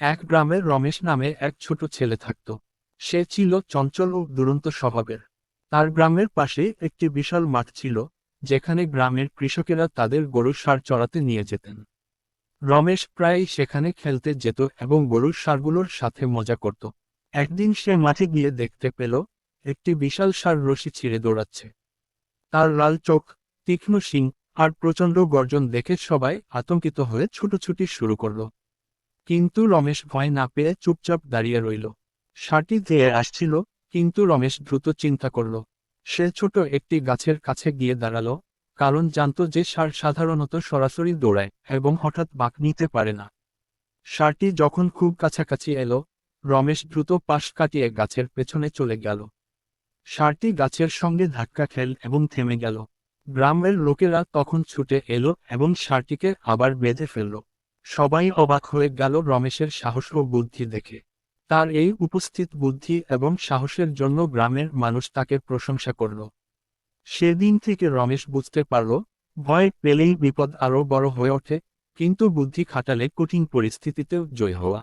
এক গ্রামের রমেশ নামে এক ছোট ছেলে থাকত। সে ছিল চঞ্চল ও দুরন্ত স্বভাবের। তার গ্রামের পাশে একটি বিশাল মাঠ ছিল, যেখানে গ্রামের কৃষকেরা তাদের গরুর সার চড়াতে নিয়ে যেতেন। রমেশ প্রায়ই সেখানে খেলতে যেত এবং গরুর সারগুলোর সাথে মজা করত। একদিন সে মাঠে গিয়ে দেখতে পেল, একটি বিশাল সার রশি ছিঁড়ে দৌড়াচ্ছে। তার লাল চোখ, তীক্ষ্ণ শিং আর প্রচণ্ড গর্জন দেখে সবাই আতঙ্কিত হয়ে ছুটোছুটি শুরু করল। কিন্তু রমেশ ভয় না পেয়ে চুপচাপ দাঁড়িয়ে রইল। ষাটি ধেয়ে আসছিল, কিন্তু রমেশ দ্রুত চিন্তা করল। সে ছোট একটি গাছের কাছে গিয়ে দাঁড়াল, কারণ জানত যে সার সাধারণত সরাসরি দৌড়ায় এবং হঠাৎ বাঁক নিতে পারে না। ষাঁড়টি যখন খুব কাছাকাছি এলো, রমেশ দ্রুত পাশ কাটিয়ে গাছের পেছনে চলে গেল। ষাঁড়টি গাছের সঙ্গে ধাক্কা খেল এবং থেমে গেল। গ্রামের লোকেরা তখন ছুটে এলো এবং ষাঁড়টিকে আবার বেঁধে ফেলল। সবাই অবাক হয়ে গেল রমেশের সাহস ও বুদ্ধি দেখে। তার এই উপস্থিত বুদ্ধি এবং সাহসের জন্য গ্রামের মানুষ তাকে প্রশংসা করল। সেদিন থেকে রমেশ বুঝতে পারল, ভয় পেলেই বিপদ আরও বড় হয়ে ওঠে, কিন্তু বুদ্ধি খাটালে কঠিন পরিস্থিতিতেও জয় হওয়া।